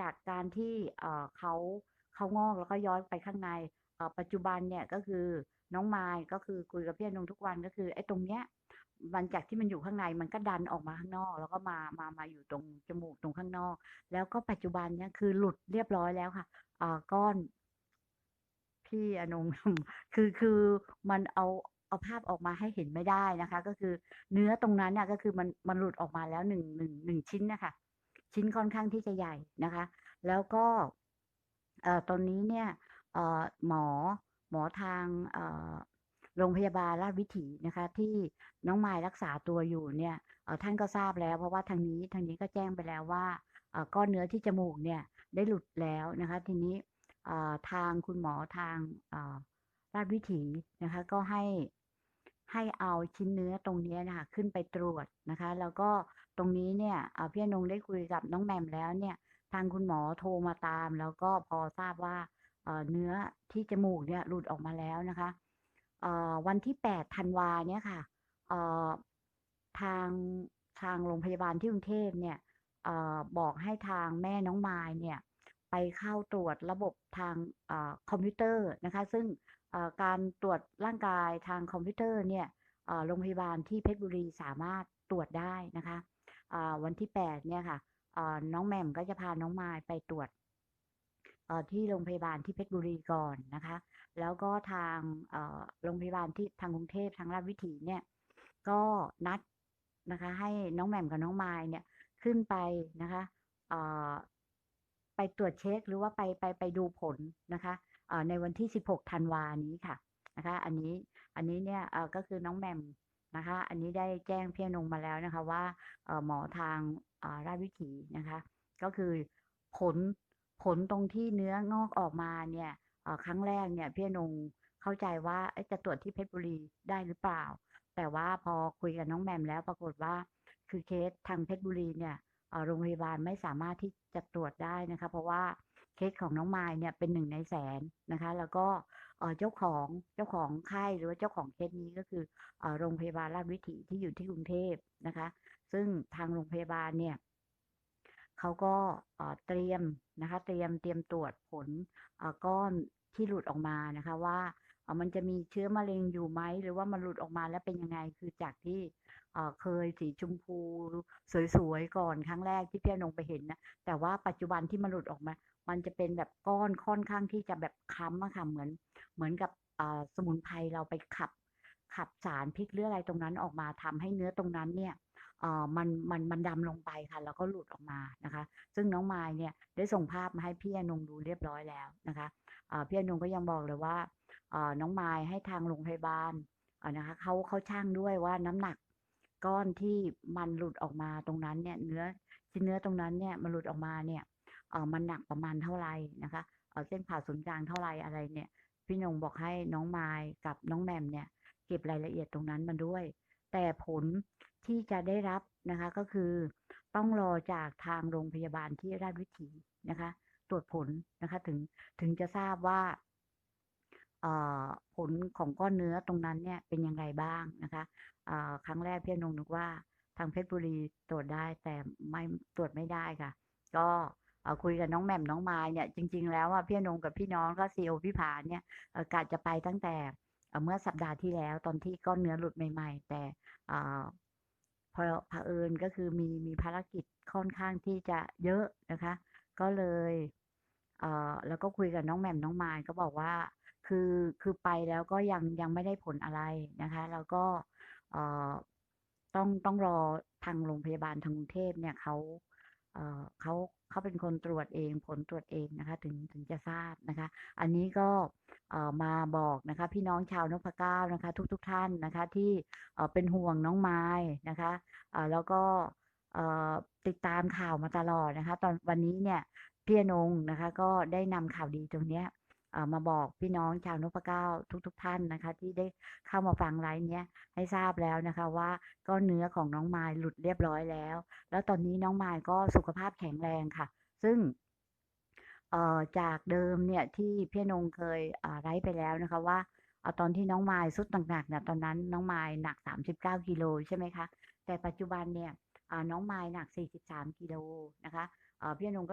จากการที่เขาเขางอกแล้วก็ย้อยไปข้างในปัจจุบันเนี่ยก็คือน้องมายก็คือคุยกับพี่อนงทุกวันก็คือไอ้ตรงเนี้ยมันจากที่มันอยู่ข้างในมันก็ดันออกมาข้างนอก แล้วก็มามามาอยู่ตรงจมูกตรงข้างนอก แล้วก็ปัจจุบันเนี่ยคือหลุดเรียบร้อยแล้วค่ะอ่าก้อนพี่อนงคือคือมันเอาเอาภาพออกมาให้เห็นไม่ได้นะคะ ก็คือเนื้อตรงนั้นเนี่ยก็คือมันมันหลุดออกมาแล้วหนึ่งหนึ่งหนึ่งชิ้นนะคะ ชิ้นค่อนข้างที่จะใหญ่นะคะ แล้วก็ตอนนี้เนี่ยหมอหมอทางโรงพยาบาลราชวิถีนะคะ ที่น้องไมายรักษาตัวอยู่เนี่ยท่านก็ทราบแล้วเพราะว่าทางนี้ทางนี้ก็แจ้งไปแล้วว่าก้อนเนื้อที่จมูกเนี่ยได้หลุดแล้วนะคะ ทีนี้ทางคุณหมอทางราชวิถีนะคะ ก็ให้ให้เอาชิ้นเนื้อตรงนี้นะคะขึ้นไปตรวจนะคะ แล้วก็ ตรงนี้เนี่ยเอ่อพี่อนงได้คุยกับน้องแหม่มแล้วเนี่ย ทางคุณหมอโทรมาตาม แล้วก็พอทราบว่าเอ่อเนื้อที่จมูกเนี่ยหลุดออกมาแล้วนะคะเอ่อวันที่8ธันวาเนี่ยค่ะเอ่อทางทางโรงพยาบาลที่กรุงเทพเนี่ยเอ่อบอกให้ทางแม่น้องมายเนี่ย ไปเข้าตรวจระบบทางเอ่อคอมพิวเตอร์นะคะ ซึ่งเอ่อการตรวจร่างกายทางคอมพิวเตอร์เนี่ยเอ่อโรงพยาบาลที่เพชรบุรีสามารถตรวจได้นะคะ วันที่8เนี่ยค่ะน้องแหม่มก็จะพาน้องมายไปตรวจที่โรงพยาบาลที่เพชรบุรีก่อนนะคะ แล้วก็ทางโรงพยาบาลที่ทางกรุงเทพทางราชวิถีเนี่ย ก็นัดนะคะ ให้น้องแหม่มกับน้องมายเนี่ยขึ้นไปนะคะไปตรวจเช็คหรือว่าไปไปไปดูผลนะคะในวันที่ 16 ธันวานี้ค่ะนะคะ อันนี้อันนี้เนี่ยก็คือน้องแหม่ม นะคะ อันนี้ได้แจ้งเพี่อนงมาแล้วนะคะว่าหมอทางราชวิถีนะคะ ก็คือผลผลตรงที่เนื้องอกออกมาเนี่ยครั้งแรกเนี่ยพี่นงเข้าใจว่าจะตรวจที่เพชรบุรีได้หรือเปล่า แต่ว่าพอคุยกับน้องแมมแล้วปรากฏว่าคือเคสทางเพชรบุรีเนี่ยโรงพยาบาลไม่สามารถที่จะตรวจได้นะคะ เพราะว่าเคสของน้องมายเนี่ยเป็นหนึ่งในแสนนะคะ แล้วก็ เจ้าของเจ้าของไข้หรือว่าเจ้าของเคสนี้ก็คือออโรงพยาบาลราชวิถีที่อยู่ที่กรุงเทพนะคะ ซึ่งทางโรงพยาบาลเนี่ยเขาก็เอ่อเตรียมนะคะเตรียมเตรียมตรวจผลก้อนที่หลุดออกมานะคะว่ามันจะมีเชื้อมะเร็งอยู่ไหมหรือว่ามันหลุดออกมาแล้วเป็นยังไงคือจากที่เอ่อเคยสีชมพูสวยๆก่อนครั้งแรกที่พี่อนงไปเห็นนะแต่ว่าปัจจุบันที่มันหลุดออกมา มันจะเป็นแบบก้อนค่อนข้างที่จะแบบค้ำอะค่ะเหมือน เหมือนกับสมุนไพรเราไปขับขับสารพิษหรืออะไรตรงนั้นออกมาทำให้เนื้อตรงนั้นเนี่ยมันมันมันดำลงไปค่ะ แล้วก็หลุดออกมานะคะ ซึ่งน้องไมายเนี่ยได้ส่งภาพมาให้พี่อนงดูเรียบร้อยแล้วนะคะเพี่อนงก็ยังบอกเลยว่าน้องไมายให้ทางโรงพยาบาลนะคะเขาเขาชั่งด้วยว่าน้ำหนักก้อนที่มันหลุดออกมาตรงนั้นเนี่ยเนื้อชิ้นเนื้อตรงนั้นเนี่ยมันหลุดออกมาเนี่ยมันหนักประมาณเท่าไหร่นะคะเส้นผ่าศูนย์กลางเท่าไหร่อะไรเนี่ย พี่นงบอกให้น้องมายกับน้องแมมเนี่ยเก็บรายละเอียดตรงนั้นมาด้วย แต่ผลที่จะได้รับนะคะก็คือต้องรอจากทางโรงพยาบาลที่ราชวิถีนะคะ ตรวจผลนะคะถึงถึงจะทราบว่าผลของก้อนเนื้อตรงนั้นเนี่ยเป็นยังไงบ้างนะคะครั้งแรกพี่นงนึกว่าทางเพชรบุรีตรวจได้แต่ไม่ตรวจไม่ได้ค่ะ ก็ คุยกับน้องแหม่มน้องมายเนี่ยจริง ๆ แล้วอะพี่นงกับพี่น้องก็ซีโอพี่ผาเนี่ยกะจะไปตั้งแต่เมื่อสัปดาห์ที่แล้วตอนที่ก้อนเนื้อหลุดใหม่ ๆ แต่อ่าพอเผอิญก็คือมีมีภารกิจค่อนข้างที่จะเยอะนะคะ ก็เลยเอ่อแล้วก็คุยกับน้องแหม่มน้องมายก็บอกว่าคือคือไปแล้วก็ยังยังไม่ได้ผลอะไรนะคะ แล้วก็เอ่อต้องต้องรอทางโรงพยาบาลทางกรุงเทพเนี่ยเขา เขาเขาเป็นคนตรวจเองผลตรวจเองนะคะ ถึงถึงจะทราบนะคะ อันนี้ก็มาบอกนะคะ พี่น้องชาวนพเก้านะคะ ทุกๆทท่านนะคะ ที่เป็นห่วงน้องไม้นะคะแล้วก็ติดตามข่าวมาตลอดนะคะ ตอนวันนี้เนี่ยพี่นงนะคะ ก็ได้นำข่าวดีตรงเนี้ย มาบอกพี่น้องชาวนพเก้าทุกๆทท่านนะคะ ที่ได้เข้ามาฟังไลฟ์เนี้ยให้ทราบแล้วนะคะว่าก้อนเนื้อของน้องไม้หลุดเรียบร้อยแล้ว แล้วตอนนี้น้องไม้ก็สุขภาพแข็งแรงค่ะ ซึ่งจากเดิมเนี่ยที่พี่นงเคยไลฟ์ไปแล้วนะคะว่าเอาตอนที่น้องมายสุดหนักๆเนี่ยตอนนั้นน้องมายหนัก 39กิโลใช่ไหมคะแต่ปัจจุบันเนี่ยน้องมายหนัก 43กิโลนะคะพี่นงก็